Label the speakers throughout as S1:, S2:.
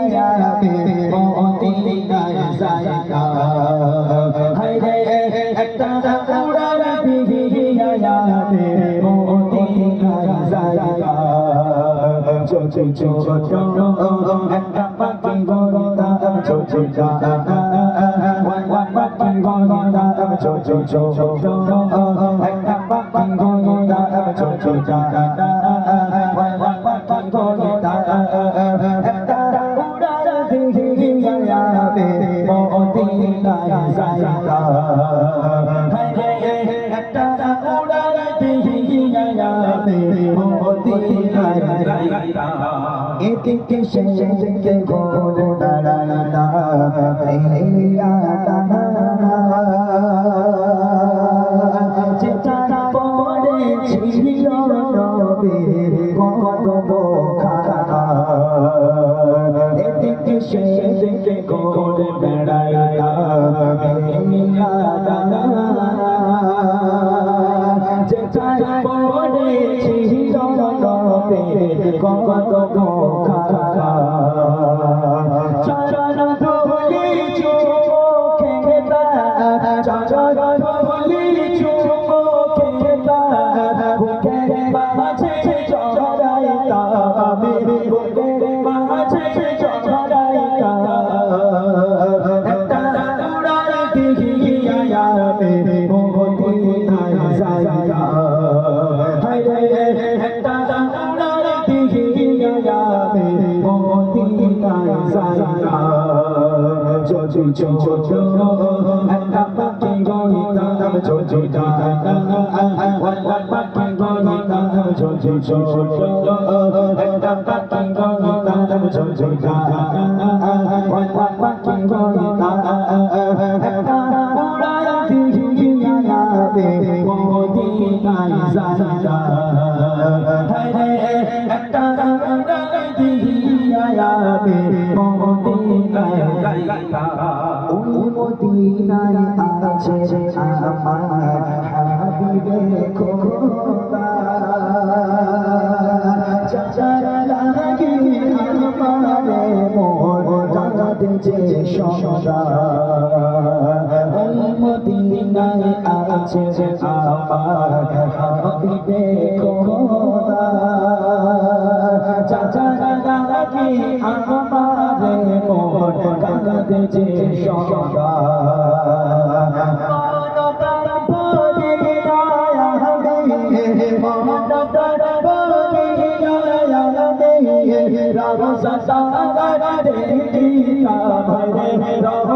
S1: দিয়া যাবে মদিনায় এদিকে সেদিকে ঘোর কদম খানা এদিকে সেদিকে ঘোর বেড়াইতা হেলিয়া টানা যেটা পড়েছিল নবীর কদম খানা চরণ ধুলি চুমুকে তা চরণ ধুলি চো একটা পাখি জাগা ওয়া পাখি চো চো একটা পাখি জাগা ওয়া পাখি গইতাম একটা দিয়া মদিনায় আছে আমার হাবিবে খোদা চাচারা লাগি আমারে মোর কাঁদে যে সদা মদিনায় আছে আমার হাবিবে খোদা চাচারা লাগি আমারে মোর কাঁদে যে সদা রাম সসাগর দেখিতা ভরে রাম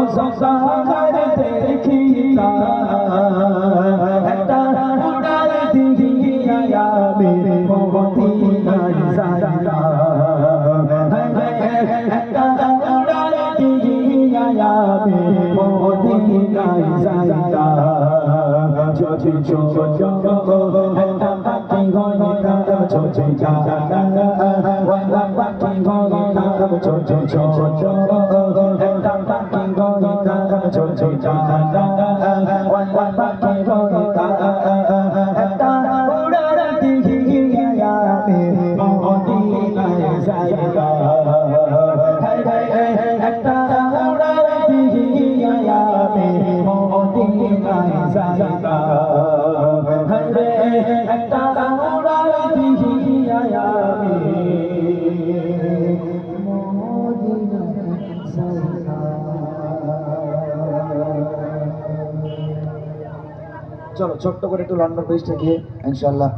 S1: যাবে মদিনায় যাইতা চো একটা পাখি চো জাগা ওয়া পাখি চো চো চো একটা পাখি চো চো জাগা ওয়া পাখি গইতাম একটা উড়ার দিয়া যাবে মদিনায় যাইতা
S2: চলো ছোট্ট করে একটু লন্ডন ব্রিজটা গিয়ে ইনশাল্লাহ